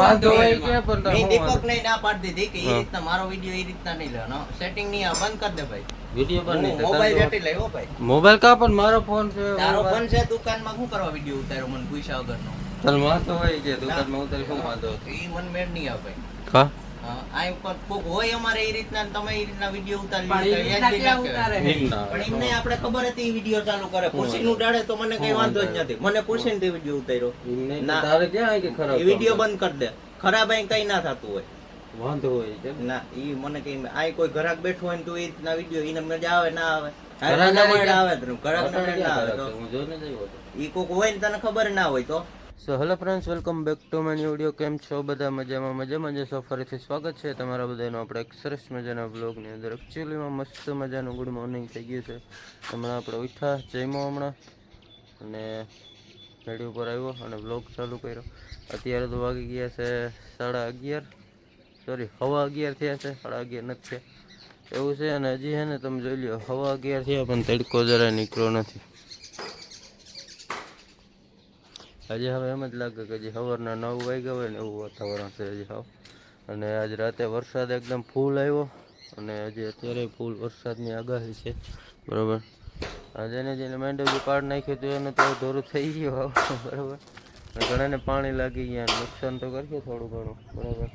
વાંધો હોય કે પણ મેં દીપક? ને ના પાડી દીધી કે એ રીતના મારો વીડિયો એ રીતના નહીં લેવાનો સેટિંગ નહીં આ બંધ કરી દે ભાઈ. વીડિયો પણ નહીં મોબાઈલ જટી લેવો ભાઈ. મોબાઈલ કા પણ મારો ફોન છે તારો ફોન છે દુકાનમાં શું કરવા વીડિયો ઉતાર્યો મને પૂછ્યા વગરનો? ચાલ વાંધો હોય કે દુકાનમાં ઉતારી શું વાંધો? એ ઈ મને મેળ નહીં આવે ભાઈ કા? હા, આ કોક હોય અમારે એ રીતના તમે એ રીતના વીડિયો ઉતારી પણ એ લીધા, રીતના યાદ બી ના ક્યાં કહેવાય. ઉતારે? એમ ના પણ આવે. એમને આપણે ખબર હતી વીડિયો ચાલુ કરે પૂછીને ઉડાડે તો મને કઈ વાંધો જ નથી મને પૂછીને તે વીડિયો ઉતાર્યો એમ નહીં તો ના. તારે ક્યાં કે ખરાબ બંધ કરી દે ખરાબ અહીં કઈ ના થતું હોય વાંધો હોય ના ઈ મને કઈ આ કોઈ ઘરાક બેઠો હોય ને તો એ રીતના વીડિયો એને મજા આવે ના આવે ઘરાક મને આવે મેળ કે? આવે જ નહીં. ઘરાકને અટાણે મેળ ના આવે તો. ઈ કોક હોય ને તને ખબર ના હોય તો so hello friends welcome back to my new video કેમ છો બધા? મજામાં મજામાં સો ફરીથી સ્વાગત છે તમારા બધાનો આપણે એક સરસ મજાના બ્લોગની અંદર. એકચ્યુઅલીમાં મસ્ત મજાનું ગુડ મોર્નિંગ થઈ ગયું છે. હમણાં આપણે ઉઠા જમ્યો હમણાં અને રેડી ઉપર આવ્યો અને બ્લોગ ચાલુ કર્યો. અત્યારે તો વાગી ગયા છે સાડા અગિયાર. સોરી હવા અગિયાર થયા છે. સાડા અગિયાર નથી એવું છે અને હજી છે ને તમે જોઈ લો હવા અગિયાર થયા, પણ તડકો જરા નીકળ્યો નથી. હજી હવે એમ જ લાગે કે હજી સવારના નવ વાગ્યા હોય ને એવું વાતાવરણ છે હજી હાવ. અને આજ રાતે વરસાદ એકદમ ફૂલ આવ્યો અને હજી અત્યારે ફૂલ વરસાદની આગાહી છે. બરાબર? જેને જેને માંડવ્યું પાડ નાખ્યું હતું એને તો ધોરું થઈ ગયું હાવ, બરાબર? ઘણાને પાણી લાગી ગયા નુકસાન તો કર્યું થોડું ઘણું, બરાબર?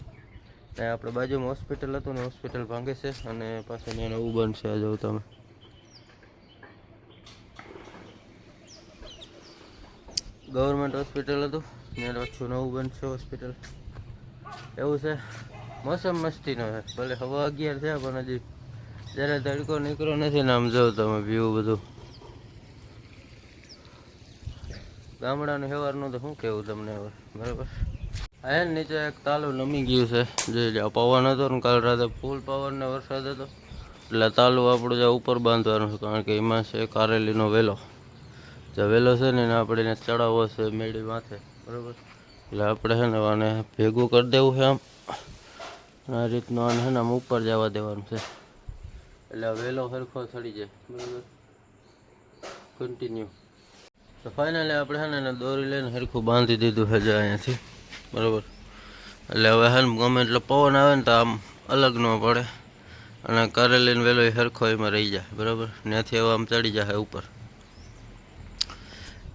ને આપણે બાજુમાં હોસ્પિટલ હતું ને હોસ્પિટલ ભાંગે છે અને પાછળ એને નવું છે જોઉં તમે ગવર્મેન્ટ હોસ્પિટલ હતું. ત્યાં પાછું નવું બનશે હોસ્પિટલ. એવું છે. મોસમ મસ્તીનો છે. ભલે હવા અગિયાર થયા પણ હજી જ્યારે તડકો નીકળ્યો નથી ને આમ જો તમે વ્યૂ બધું. ગામડાનું સવારનું તો શું કહેવું તમને હવે? બરાબર? આ નીચે એક તાલું નમી ગયું છે. જે પવન હતો ને કાલ રાતે ફૂલ પવનને વરસાદ હતો. એટલે તાલું આપણું જે ઉપર બાંધવાનું છે, કારણ કે એમાં છે કારેલીનો વેલો. વેલો છે ને એને આપણે એને ચડાવવો છે મેળી માથે, બરાબર? એટલે આપણે છે ને આને ભેગું કરી દેવું છે આમ. આ રીતનું આને છે ને આમ ઉપર જવા દેવાનું છે. એટલે વેલો સરખો ચડી જાય, બરાબર? કન્ટિન્યુ તો ફાઇનલી આપણે છે ને એને દોરી લઈને સરખું બાંધી દીધું છે અહીંયાથી, બરાબર? એટલે હવે હે ને ગમે એટલો પવન આવે ને તો આમ અલગ ન પડે. અને કરેલીને વેલો સરખો એમાં રહી જાય, બરાબર? ત્યાંથી હવે આમ ચડી જાય ઉપર.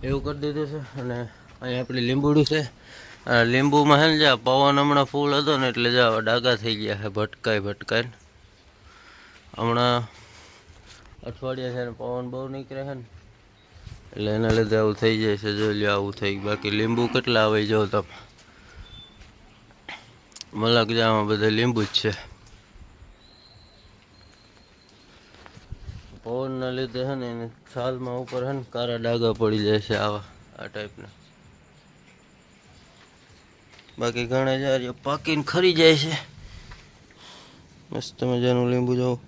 એવું કરી દીધું છે. અને અહીં આપણી લીંબુડું છે. લીંબુમાં છે ને જા, પવન હમણાં ફૂલ હતો ને એટલે જા ડાગા થઈ ગયા છે, ભટકાઈ ભટકાઈને. હમણાં અઠવાડિયા છે ને પવન બહુ નીકળે છે ને, એટલે એના લીધે આવું થઈ જાય છે. જોઈ લ્યો, આવું થઈ ગયું. બાકી લીંબુ કેટલા આવે જો તમે. મલક જામાં બધા લીંબુ જ છે. પવનના લીધે છે ને એને છાલમાં ઉપર છે ને કારા ડાઘા પડી જાય છે આવા, આ ટાઈપના બાકી ઘણા જારીઓ પાકીને ખરી જાય છે. મસ્ત મજાનું લીંબુ જોવું.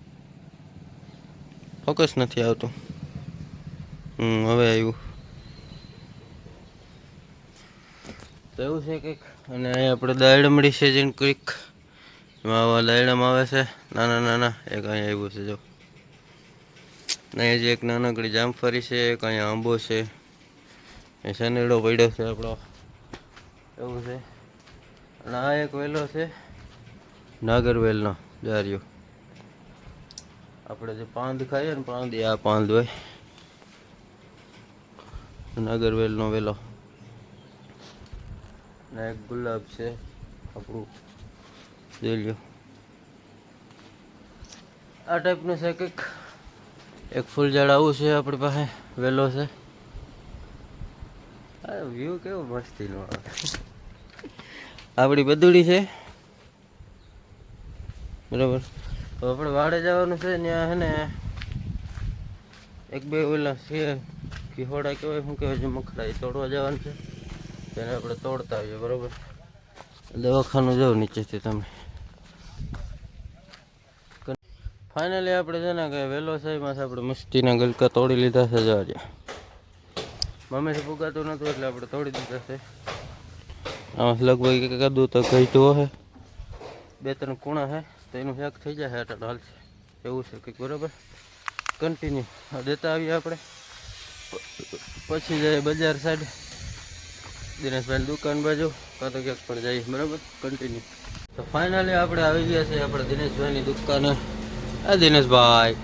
ફોકસ નથી આવતું. હમ, હવે આવ્યું તો એવું છે કંઈક. અને અહીંયા આપણે દાયડમડી છે જેને કંઈક. એમાં આવા દાયડમ આવે છે. નાના નાના, એક અહીંયા આવ્યું છે, જો. અહીંયા જે એક નાનકડી જામફળી છે, એક અહીંયા આંબો છે. એ શનેડો પડ્યો છે આપણો. એવું છે. અને આ એક વેલો છે, નાગરવેલનો, જારિયો. આપણે જે પાંદ ખાઈએ ને પાંદ આ પાંદ હોય. નાગરવેલનો વેલો. ને એક ગુલાબ છે, આપણું. જોઈ લ્યો. આ ટાઈપનું છે કંઈક. એક ફૂલ ઝાડ આવું છે આપણી પાસે, વેલો છે. આ વ્યૂ કેવો મસ્તીનો આવે. આપણી બદુડી છે. બરાબર. તો આપણે વાડે જવાનું છે, ત્યાં હે ને એક બે ઓલા છે ખીહોડા કહેવાય, શું કહેવાય છે મખડા એ તોડવા જવાનું છે. તેને આપણે તોડતા આવીએ, બરાબર. દવાખાનું જાઓ નીચેથી તમે. ફાઇનલી આપણે છે ને કે વહેલો સાહેબમાં આપણે મસ્તીના ગલકા તોડી લીધા છે જવારિયા મમ્મીથી ફુગાતું નહોતું એટલે આપણે તોડી દીધા છે. આમાં લગભગ કદું તો ઘટ્યું હે. બે ત્રણ કુણા હે, તો એનું હેક થઈ જાય આટલું હાલશે. એવું છે કંઈક, બરાબર? કન્ટિન્યુ દેતા આવીએ આપણે. પછી જઈએ બજાર સાઈડ દિનેશભાઈ દુકાન બાજુ, કાં તો ક્યાંક પણ જઈએ, બરાબર? કન્ટિન્યુ તો ફાઇનલી આપણે આવી ગયા છીએ આપણે દિનેશભાઈની દુકાને. આ દિનેશભાઈ.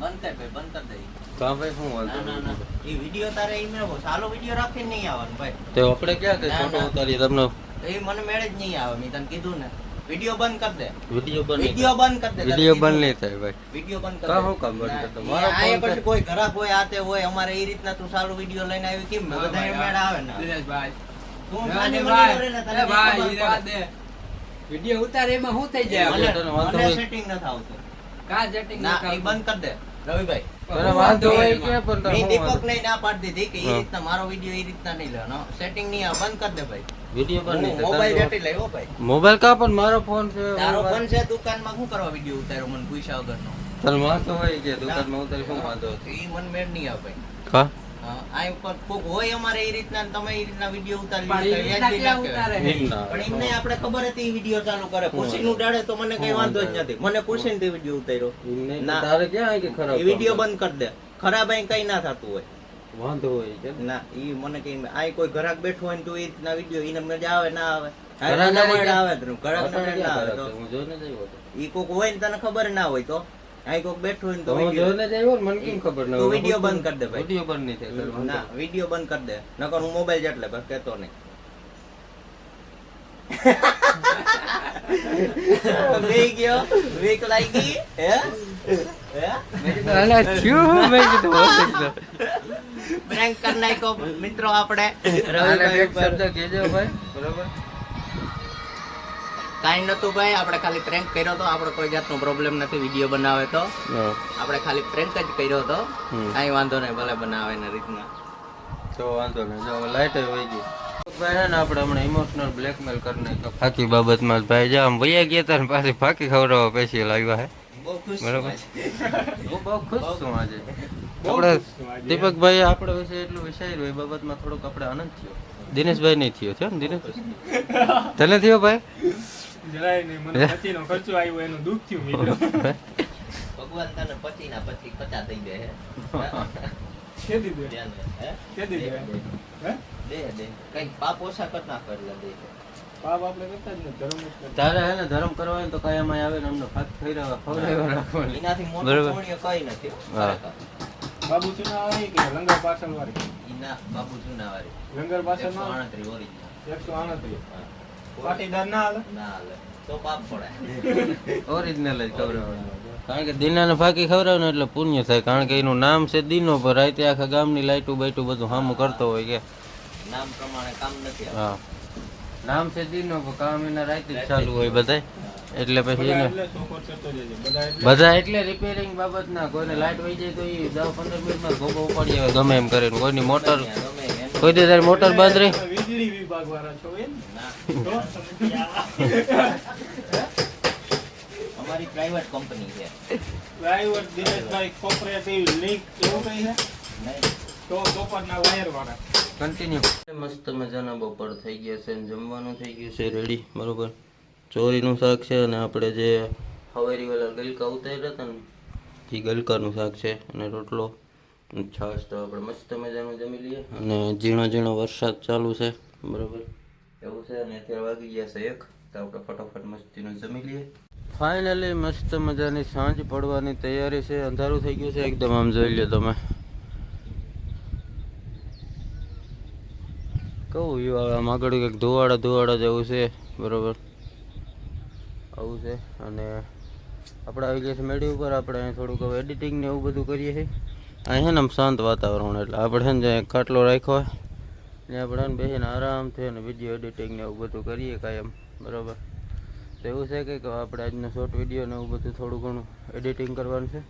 બંધ કર ભાઈ બંધ કર દે કાં ભાઈ શું ના ના ના. એ વીડિયો તારે ઈ મેળવો. સારો વીડિયો રાખીને નહીં આવવાનું ભાઈ. તો આપણે ક્યાં કે ફોટો ના. તમને એ મને મેળે જ નહીં આવે મેં તને કીધું ને. વીડિયો બંધ કર દે. વીડિયો બંધ વીડિયો બંધ કર દે તને બંધ નહીં થાય ભાઈ. વીડિયો બંધ કર કાં દે. કામ બંધ કરતો? મારો ફોન પછી કોઈ ઘરાક હોય આતે હોય અમારે એ રીતના તું સારું વીડિયો લઈને આવી કેમ? બધા મેળ આવે ને. તું ખાલી મને ને તને ભાઈ ઈ દે. વિડિયો ઉતારે એમાં શું થઈ જાય મને- સેટિંગ ન આવતું. કા સેટિંગ ના એ બંધ કર દે રવિભાઈ. તને વાંધો હોય કે પણ મેં દીપક ને ના પાડી દીધી કે એ રીતના મારો વીડિયો એ રીતના નહીં લેવાનો સેટિંગ નહીં બંધ કર દે ભાઈ. વીડિયો બંધ નહીં મોબાઈલ તારે જેટલી ભાઈ. મોબાઈલ કા પણ મારો ફોન છે તારો ફોન છે દુકાનમાં શું કરવા વીડિયો ઉતાર્યો મને પૂછ્યા વગરનો? તને વાંધો હોય કે દુકાનમાં ઉતારી શું વાંધો? ઈ મને મેળ નહીં આવે ભાઈ કા હા, આ કોક હોય અમારે એ રીતના તમે એ રીતના વીડિયો ઉતારી પણ એ લીધા, રીતના વ્યાજબી ના ક્યાં કહેવાય. ઉતારે? એમ ના પણ એમને આપણે ખબર હતી વીડિયો ચાલુ કરે. ખુશીનું ડાળે તો મને કઈ વાંધો જ નથી. મને ખુશીને તે વીડિયો ઉતાર્યો. એમ નહીં તો ના. તારે ક્યાં કે ખરાબ બંધ કરી દે. ખરાબ અહીં કઈ ના થતું હોય. વાંધો હોય કે? ના ઈ મને કઈ આ કોઈ ઘરાક બેઠો હોય ને તો એ રીતના વીડિયો ઈને મજા આવે ના આવે. ઘરાક મને આવે મેળ કે? આવે તો ઘરાક ના આવે તો? હું જોઈને જ ઈ કોક હોય ને તને ખબર ના હોય તો. આ કોક બેઠું હોય ને તો હું જોઈને જ મને કેમ ખબર ન તો વિડિયો બંધ કરી દે ભાઈ. વિડિયો બંધ નહીં થાય ના વિડિયો બંધ કરી દે. નકર હું મોબાઈલ જેટલે બસ કહેતો નહીં. બેહી ગયો વીક લાગી હે? હે? અલા, થયું મેં કીધું હોશે પ્રેન્ક કરી નાખ્યો મિત્રો આપણે. રવિભાઈ શબ્દ કહેજો ભાઈ બરોબર? કાંઈ નતું ભાઈ આપણે ખાલી પ્રેન્ક કર્યો હતો. આપણે કોઈ જાતનો પ્રોબ્લેમ નથી વીડિયો બનાવે તો. આપણે ખાલી પ્રેન્ક જ કર્યો તો હમ. કાંઈ વાંધો નહીં ભલે બનાવે એના રીતના. તો વાંધો નહીં. જો લાઈટ હોય ગઈ. ભાઈ ને આપણે હમણાં ઇમોશનલ બ્લેકમેલ કરી નાખ્યો ફાકી બાબતમાં જ ભાઈ જા આમ વૈયા ગયા તા ને પાછી ફાકી ખવડાવવા પેશી લાવ્યા હે. બહુ બરાબર. હું બહુ ખુશ છું આજે. આપણે દીપકભાઈ આપણે વિશે એટલું વિચાર્યું એ બાબતમાં થોડોક આપણે આનંદ થયો. દિનેશભાઈ નહીં થયો છે ને દિનેશ? તને થયો ભાઈ? ધર્મ તારે હે ને ધર્મ કરવા તો કઈ એમાં આવે ને અમને ભાગ થઈ રહ્યા ખવડાવ્યો રાખવાનું. એનાથી મોટો પુણ્ય કઈ નથી બાબુ ચુનાવાળી કે લંગર પાછળ વાળી ના બાબુ ચુનાવાળી. લંગર પાછળ 138 ઓરિજિનલ 138 પાટીદાર ના હાલે? ના હાલે. તો પાપ પડાય ઓરિજિનલ જ ખવડાવવાનું. કારણ કે દીનાને ફાકી ખવડાવે એટલે પુણ્ય થાય. કારણ કે એનું નામ છે દીનો પર રાતે આખા ગામની લાઈટું બાઈટું બધું સામું કરતો હોય કે. નામ પ્રમાણે કામ નથી હા. નામ છે દીનો કામ એના રાતે જ ચાલુ હોય બધાય. એટલે પછી એને બધા એટલે રિપેરિંગ બાબત ના કોઈને લાઇટ વહી જાય તો એ દસ પંદર મિનિટમાં ગોબો ઉપાડી આવે ગમે એમ કરીને. કોઈની મોટર કોઈ દે તારી મોટર બંધ રહી? વીજળી વિભાગ વાળા છો એમ? અમારી પ્રાઇવેટ કંપની છે. ડ્રાઈવર દિનેશભાઈ કોપરેટિવ લિંક એવું કઈ છે? તો ચોપડના વાયર વાળા કન્ટિન્યુ મસ્ત મજાના બપોર થઈ ગયા છે જમવાનું થઈ ગયું છે રેડી બરોબર. ચોરીનું શાક છે અને આપણે જે હવેરી વાળા ગલકા ઉતાર્યા હતા ને એ ગલકાનું શાક છે અને રોટલો અને છાશ તો આપણે મસ્ત મજાનું જમી લઈએ. અને ઝીણો ઝીણો વરસાદ ચાલુ છે. બરોબર. એવું છે અને અત્યારે વાગી ગયા છે એક. તો આપણે ફટાફટ મસ્તીનું જમી લઈએ. ફાઇનલી મસ્ત મજાની સાંજ પડવાની તૈયારી છે. અંધારું થઈ ગયું છે. એકદમ આમ જોઈ લો તમે. કહું વ્યૂ આવે? આમ આગળ કંઈક ધુવાડા ધુવાડા જેવું છે. બરોબર. આવું છે. અને આપણે આવી ગયા છે મેડી ઉપર. આપણે અહીં થોડુંક હવે એડિટિંગ ને એવું બધું કરીએ છીએ. અહીંયા ને આમ શાંત વાતાવરણ. એટલે આપણે છે ને ખાટલો રાખ્યો હોય ત્યાં આપણે છે ને બેસીને આરામથી અને વીડિયો એડિટિંગ ને એવું બધું કરીએ કાંઈ એમ, બરોબર? તો એવું છે કે આપણે આજનો શોર્ટ વીડિયો ને એવું બધું થોડું ઘણું એડિટિંગ કરવાનું છે.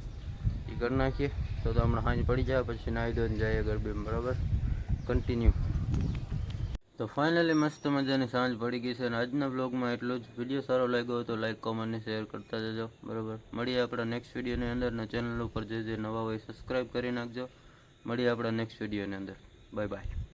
એ કરી નાખીએ. તો તો હમણાં સાંજ પડી જાય, પછી નાહી ધોઈને જઈએ ગરબીમાં, બરાબર? કન્ટિન્યુ તો ફાઇનલી મસ્ત મજાની સાંજ પડી ગઈ છે અને આજના બ્લોગમાં એટલું જ. વીડિયો સારો લાગ્યો તો લાઈક કોમેન્ટ શેર કરતા જજો, બરાબર? મળીએ આપણા નેક્સ્ટ વિડીયોની અંદર અને ચેનલ ઉપર જે જે નવા હોય સબસ્ક્રાઈબ કરી નાખજો. મળીએ આપણા નેક્સ્ટ વિડીયોની અંદર. Bye bye